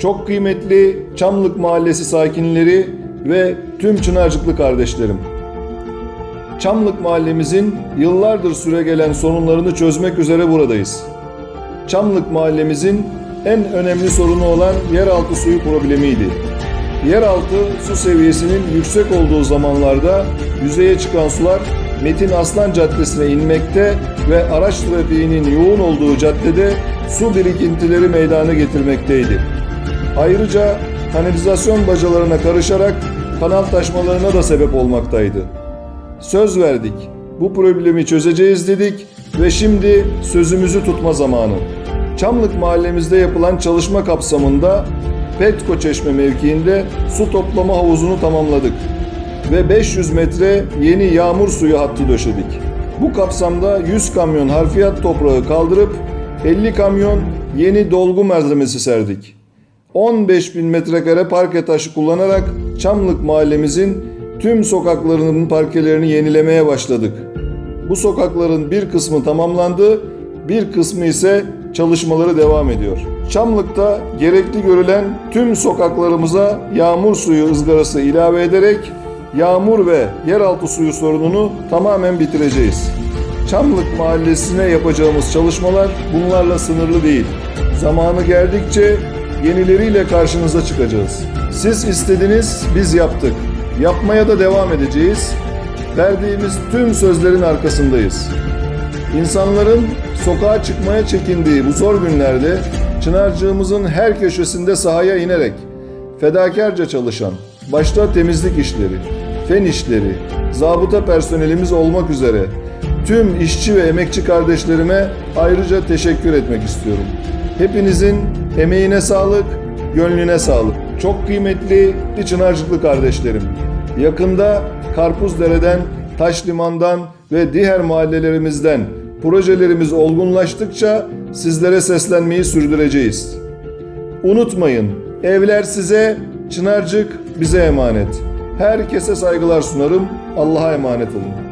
Çok kıymetli Çamlık Mahallesi sakinleri ve tüm Çınarcıklı kardeşlerim. Çamlık mahallemizin yıllardır süregelen sorunlarını çözmek üzere buradayız. Çamlık mahallemizin en önemli sorunu olan yeraltı suyu problemiydi. Yeraltı su seviyesinin yüksek olduğu zamanlarda yüzeye çıkan sular Metin Aslan Caddesi'ne inmekte ve araç trafiğinin yoğun olduğu caddede su birikintileri meydana getirmekteydi. Ayrıca kanalizasyon bacalarına karışarak kanal taşmalarına da sebep olmaktaydı. Söz verdik. Bu problemi çözeceğiz dedik ve şimdi sözümüzü tutma zamanı. Çamlık mahallemizde yapılan çalışma kapsamında Petko Çeşme mevkiinde su toplama havuzunu tamamladık ve 500 metre yeni yağmur suyu hattı döşedik. Bu kapsamda 100 kamyon harfiyat toprağı kaldırıp 50 kamyon yeni dolgu malzemesi serdik. 15 bin metrekare parke taşı kullanarak Çamlık mahallemizin tüm sokaklarının parkelerini yenilemeye başladık. Bu sokakların bir kısmı tamamlandı, bir kısmı ise çalışmaları devam ediyor. Çamlık'ta gerekli görülen tüm sokaklarımıza yağmur suyu ızgarası ilave ederek yağmur ve yeraltı suyu sorununu tamamen bitireceğiz. Çamlık Mahallesi'ne yapacağımız çalışmalar bunlarla sınırlı değil. Zamanı geldikçe yenileriyle karşınıza çıkacağız. Siz istediniz, biz yaptık. Yapmaya da devam edeceğiz. Verdiğimiz tüm sözlerin arkasındayız. İnsanların sokağa çıkmaya çekindiği bu zor günlerde Çınarcığımızın her köşesinde sahaya inerek fedakarca çalışan, başta temizlik işleri, fen işleri, zabıta personelimiz olmak üzere tüm işçi ve emekçi kardeşlerime ayrıca teşekkür etmek istiyorum. Hepinizin emeğine sağlık, gönlüne sağlık. Çok kıymetli Çınarcıklı kardeşlerim. Yakında Karpuzdere'den, Taşliman'dan ve diğer mahallelerimizden projelerimiz olgunlaştıkça sizlere seslenmeyi sürdüreceğiz. Unutmayın, evler size, Çınarcık bize emanet. Herkese saygılar sunarım. Allah'a emanet olun.